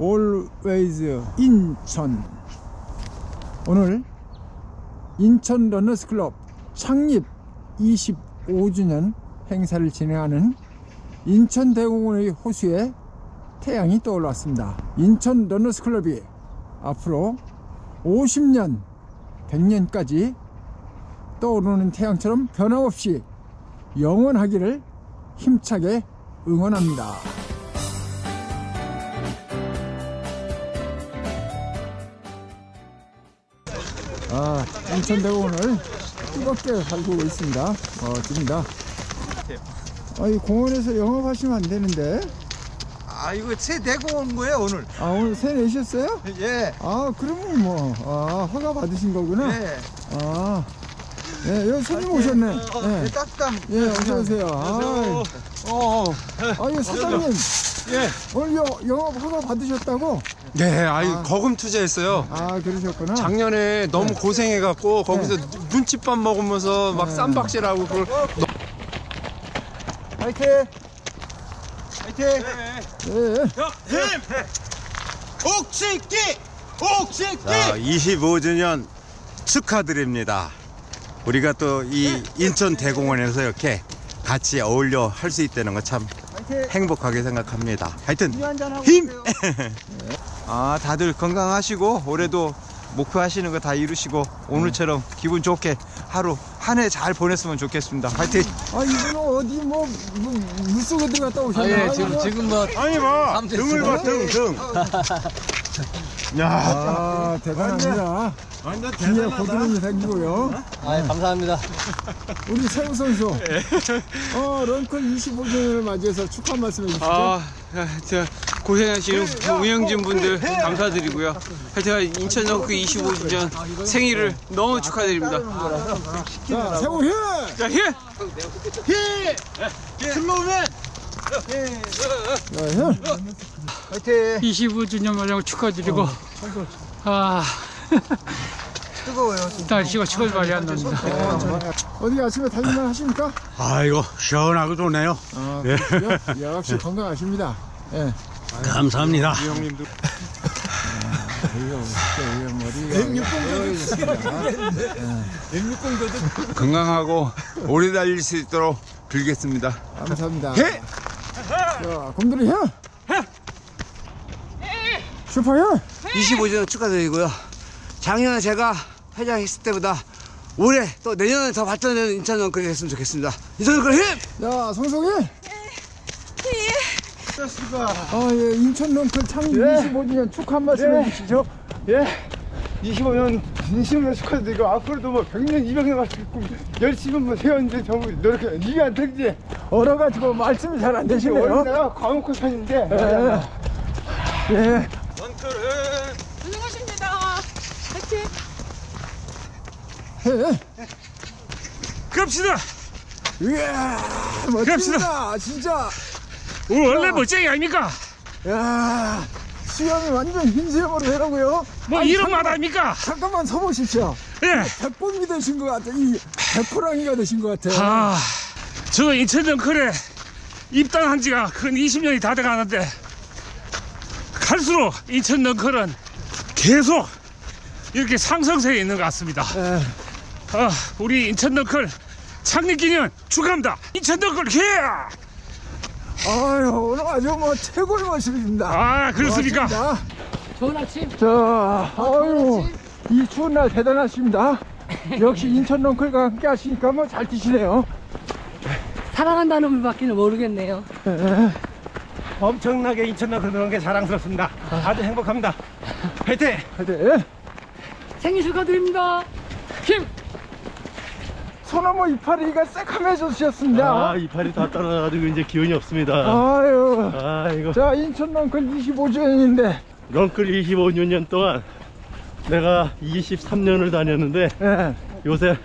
Always 인천 오늘 인천 러너스 클럽 창립 25주년 행사를 진행하는 인천 대공원의 호수에 태양이 떠올랐습니다. 인천 러너스 클럽이 앞으로 50년, 100년까지 떠오르는 태양처럼 변함없이 영원하기를 힘차게 응원합니다. 아, 인천대공원을 뜨겁게 달구고 있습니다. 멋집니다. 아, 이 공원에서 영업하시면 안 되는데. 아 이거 새 대고 온 거예요 오늘. 아, 오늘 새 내셨어요? 예. 아, 그러면 뭐, 아, 허가 받으신 거구나. 예. 아, 예, 여기 손님 오셨네. 예. 예, 따뜻함. 예, 어서오세요. 아, 어. 아, 이 사장님. 예. 오늘 여, 영업 허가 받으셨다고? 네, 아이 아. 거금 투자했어요. 아, 그러셨구나. 작년에 너무 고생해갖고 거기서 눈칫밥 먹으면서 막 네. 쌈박질하고 그걸 화이팅. 화이팅. 예, 옥식기. 옥식기. 자, 25주년 축하드립니다. 우리가 또 이 인천 대공원에서 이렇게 같이 어울려 할 수 있다는 거참 화이팅. 행복하게 생각합니다. 하여튼 힘! 아 다들 건강하시고 올해도 목표하시는 거 다 이루시고 오늘처럼 기분 좋게 하루 한 해 잘 보냈으면 좋겠습니다. 화이팅. 아, 이분은 어디 뭐, 뭐 물속에 들어갔다 아, 오셨나? 예, 지금, 지금 뭐, 아니 봐 아무튼 등을 봐 등, 등. 야, 아, 대단합니다. 뒤에 고드름이 생기고요. 아, 감사합니다. 우리 세우 선수. 어, 런클 25주년을 맞이해서 축하 말씀 해 주시죠. 아, 제가 고생하시는 운영진 분들 감사드리고요. 하여튼 인천 덩크 25주년 생일을 너무 축하드립니다. 자, 세우 힐! 자, 힐! 자, 힐! 화이팅. 25주년 맞이하고 축하드리고 아 뜨거워요. 날씨가 추울 말이 안 납니다. 어디 아침에 달릴만 하십니까? 아이고 시원하고 좋네요. 아, 예. 역시 건강하십니다. 예. 감사합니다. 건강하고 오래 달릴 수 있도록 빌겠습니다. 감사합니다. 해! 자, 곰돌이 힐! 슈퍼 힐! 25주년 축하드리고요. 작년에 제가 회장했을 때보다 올해 또 내년에 더 발전되는 인천 덩크가 됐으면 좋겠습니다. 인천 덩크 힘! 자, 송송이! 아, 예, 인천 런클 창립 25주년 축하 한 말씀 해주시죠. 예. 25년, 20년 축하드리고, 앞으로도 뭐 100년, 200년 갈수있고 열심히 뭐 세웠는데 전부 노력해. 이게 안 되지. 얼어가지고 말씀이 잘 안 되시네요. 원래가 과목고 산인데. 예. 예. 고생하십니다. 화이팅! 해. 갑시다! 이야, 멋집니다. 진짜. 원래 멋쟁이 아닙니까? 야, 수염이 완전 흰 수염으로 되라고요. 뭐 아니, 이런 잠깐- 말 아닙니까? 잠깐만 서보십시오. 예! 백범이 되신 것 같아. 이 백호랑이가 되신 것 같아. 아, 저 인천 덩크에 입단한 지가 근 20년이 다 돼가는데 갈수록 인천 덩크는 계속 이렇게 상승세에 있는 것 같습니다. 예. 아, 우리 인천 덩클 창립 기념 축하합니다. 인천 덩클 개! 아유, 오늘 아주 뭐 최고의 모습입니다. 아, 그렇습니까? 고맙습니다. 좋은 아침. 자, 아유, 이 추운 날 대단하십니다. 역시 인천 런클과 함께 하시니까 뭐 잘 뛰시네요. 사랑한다는 말밖에는 모르겠네요. 엄청나게 인천나 그런 게 자랑스럽습니다. 아주 행복합니다. 화이팅! 네. 생일 축하드립니다. 힘! 소나무 이파리가 새카매졌으셨습니다. 아, 이파리 다 떨어져가지고 이제 기운이 없습니다. 아유. 아, 이거. 자, 인천 런클 25주년인데, 런클 25년 동안 내가 23년을 다녔는데 예. 요새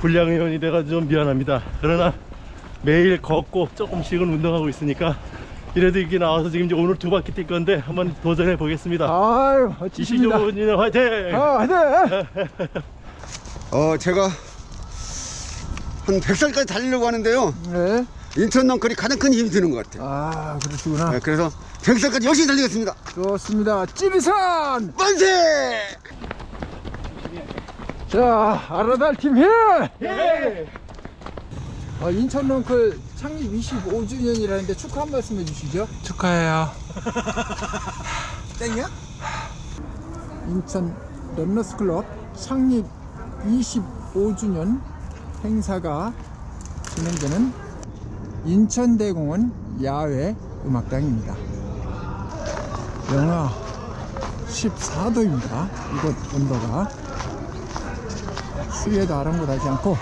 불량회원이 돼가지고 좀 미안합니다. 그러나 매일 걷고 조금씩은 운동하고 있으니까 이래도 이렇게 나와서 지금 이제 오늘 두 바퀴 뛸 건데 한번 도전해 보겠습니다. 아유, 멋지십니다. 25년 화이팅! 아, 네. 어, 제가 한 100살까지 달리려고 하는데요. 네. 인천 넝클이 가장 큰 힘이 드는 것 같아요. 아 그러시구나. 네, 그래서 백살까지 열심히 달리겠습니다. 좋습니다. 찌리산. 만세! 자 아라달 팀 해. 어, 인천 런클 창립 25주년이라는데 축하 한 말씀 해주시죠. 축하해요. 인천 런너스 클럽 창립 25주년 행사가 진행되는 인천대공원 야외 음악당입니다. 영하 14도입니다. 이곳 온도가 추위에도 아랑곳하지 않고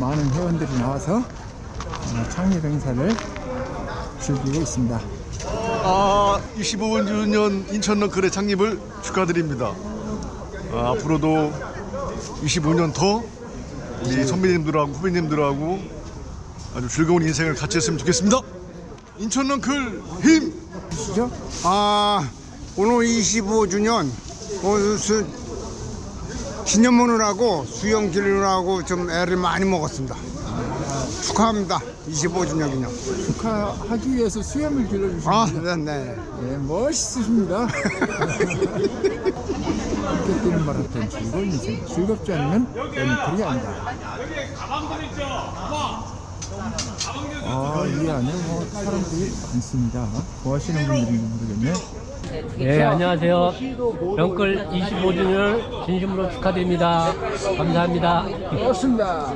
많은 회원들이 나와서 어, 창립 행사를 즐기고 있습니다. 아, 25주년 인천너클의 창립을 축하드립니다. 아, 앞으로도 25년 더 우리 선배님들하고 후배님들하고 아주 즐거운 인생을 같이 했으면 좋겠습니다. 인천너클 힘! 보시죠. 아, 오늘 25주년, 어, 수, 기념문을 수영 기르라고 좀 애를 많이 먹었습니다. 축하합니다. 25주년 기념. 축하하기 위해서 수염을 길러주신 아. 네, 네. 네, 멋있으십니다. 이렇게 뛰는 마라톤 즐거운 인생 즐겁지 않으면 런클이 아니다. 아, 이 안에 뭐 사람들이 많습니다. 뭐 하시는 분들인지 모르겠네. 네, 안녕하세요. 영끌 25주년을 진심으로 축하드립니다. 감사합니다. 고맙습니다.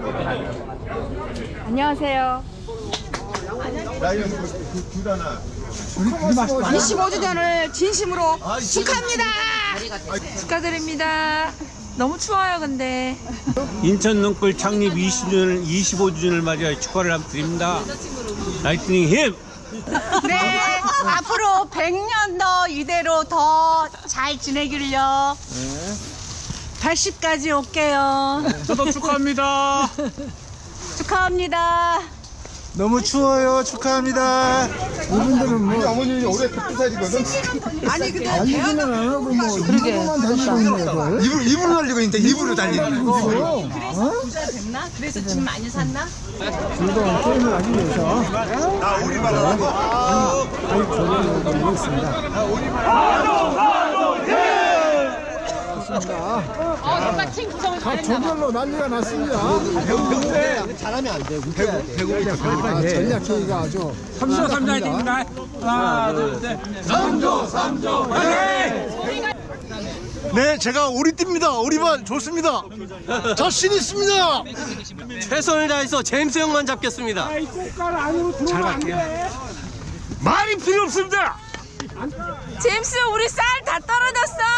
안녕하세요. 25주년을 진심으로 축하합니다. 축하드립니다. 너무 추워요, 근데. 인천 눈골 창립 20주년, 25주년을 맞이해 축하를 한번 드립니다. 라이트닝 힘! 네, 앞으로 100년 더 이대로 더 잘 지내길요. 80까지 올게요. 저도 축하합니다. 축하합니다. 너무 추워요. 축하합니다. 이분들은 뭐 어머님이 올해 100살이거든. 아니, 근데 달리기는 안 하고 뭐 이거만 달리고 있네, 이걸. 입으로, 입으로 달리고 있는데 입으로 달리는 거. 어? 부자 됐나? 그래서 짐 많이 샀나? 즐거운 게임을 하기 위해서 거의 조련을 벌이고 있습니다. 좋습니다. 다 조별로 난리가 났습니다. 잘하면 안 돼. 배구, 배구, 아, 전략 회의가 아주 삼삼삼자입니다. 네, 제가 오리띠입니다. 오리발 좋습니다. 자신 있습니다. 최선을 다해서 제임스 형만 잡겠습니다. 말이 필요 없습니다. 제임스, 우리 쌀 다 떨어졌어.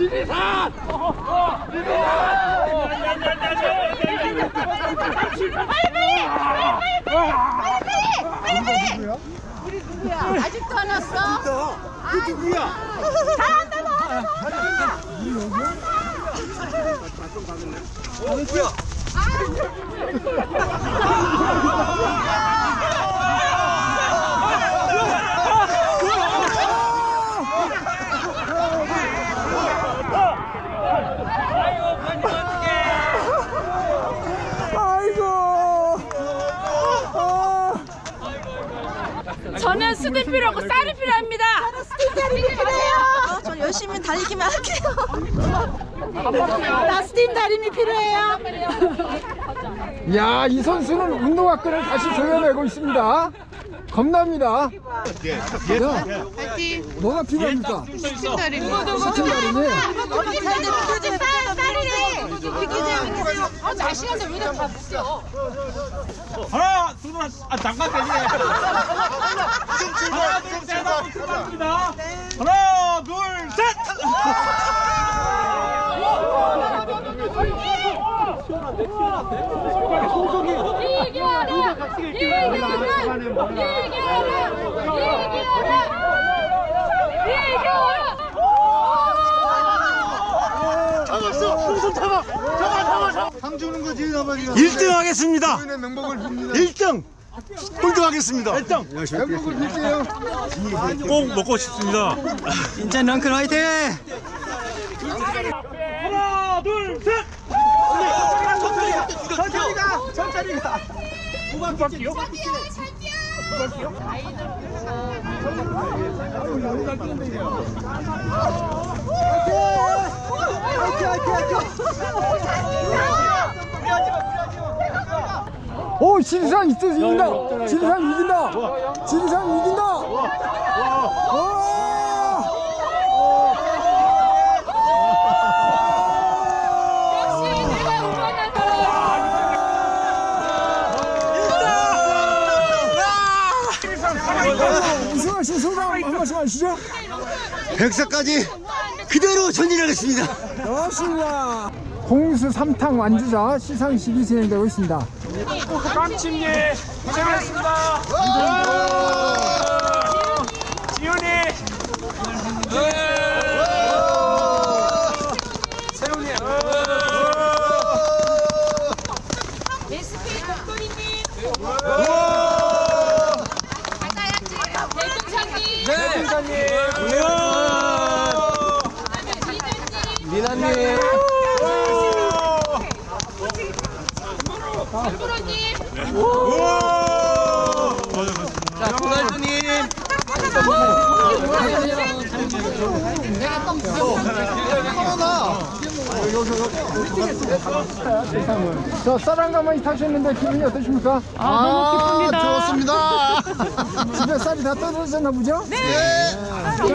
지리산! 지리산! 아직도 안 왔어? 그 누구야? 잘한다, 너. 저는 수든 필요하고 쌀이 필요합니다. 쌀이 필요해요. 저 열심히 달리기만 할게요. 나 스팀 다림이 필요해요. 야, 이 선수는 운동화끈을 다시 조여내고 있습니다. 겁납니다. 야, 뭐가 필요합니까? 스팀 다림이. 스팀 다 림이. 하나, 둘, 아, 잠깐 대기 하나, 둘, 셋, 출발합니다. 하나, 둘, 셋! 이겨라! 상 주는 거지 나발이 1등 하겠습니다. 명복을 빕니다 1등. 꼴등하겠습니다. 1등 명복을 빌게요 꼭 먹고 싶습니다. 인천 런클 화이팅! 하나, 둘, 셋. 오 진상 있어 이긴다 진상 이긴다 진상 이긴다 와! 우승하신 소감 한 말씀 하시죠 백사까지 그대로 전진하겠습니다. 좋습니다 공수 삼탕 완주자 시상식이 진행되고 있습니다 깜찍님 고생하셨습니다. 지훈이. 세훈이. SK 독도리님 대통령님 대통령님. 미나님 자, 고날프님. 저 쌀한 가마니 타셨는데 기분이 어떠십니까? 아, 너무 기쁩니다. 좋습니다 집에 쌀이 다 떨어졌나 보죠? 네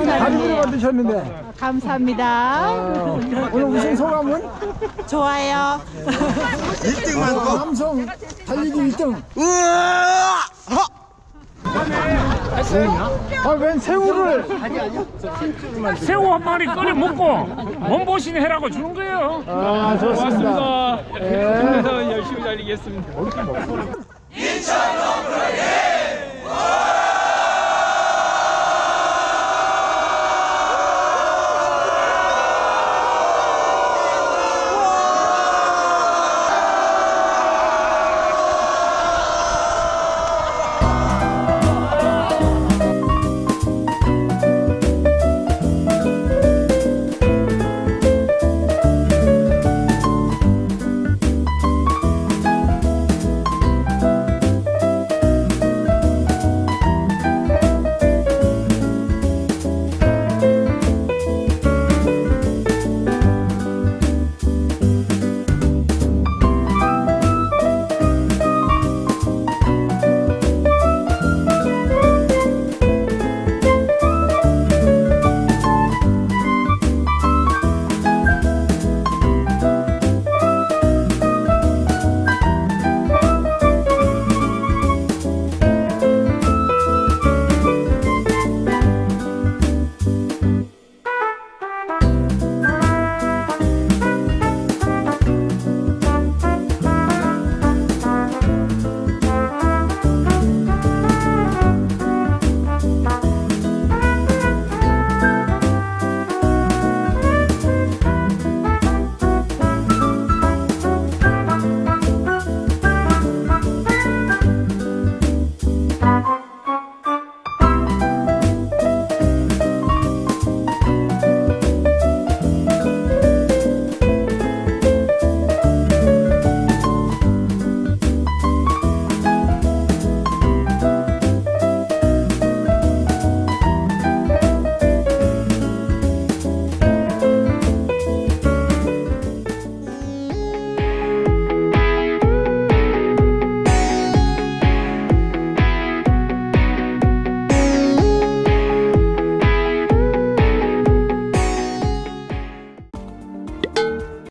다리로 만드셨는데 감사합니다. 어, 오늘 우승 소감은? 좋아요. 1등만 어, 남성 달리기 1등 우와! 아웬 새우를 새우 한 마리 끓여 먹고 몸보신 해라고 주는 거예요. 아 좋습니다 고맙습니다. 예. 열심히 달리겠습니다. 인천 런클의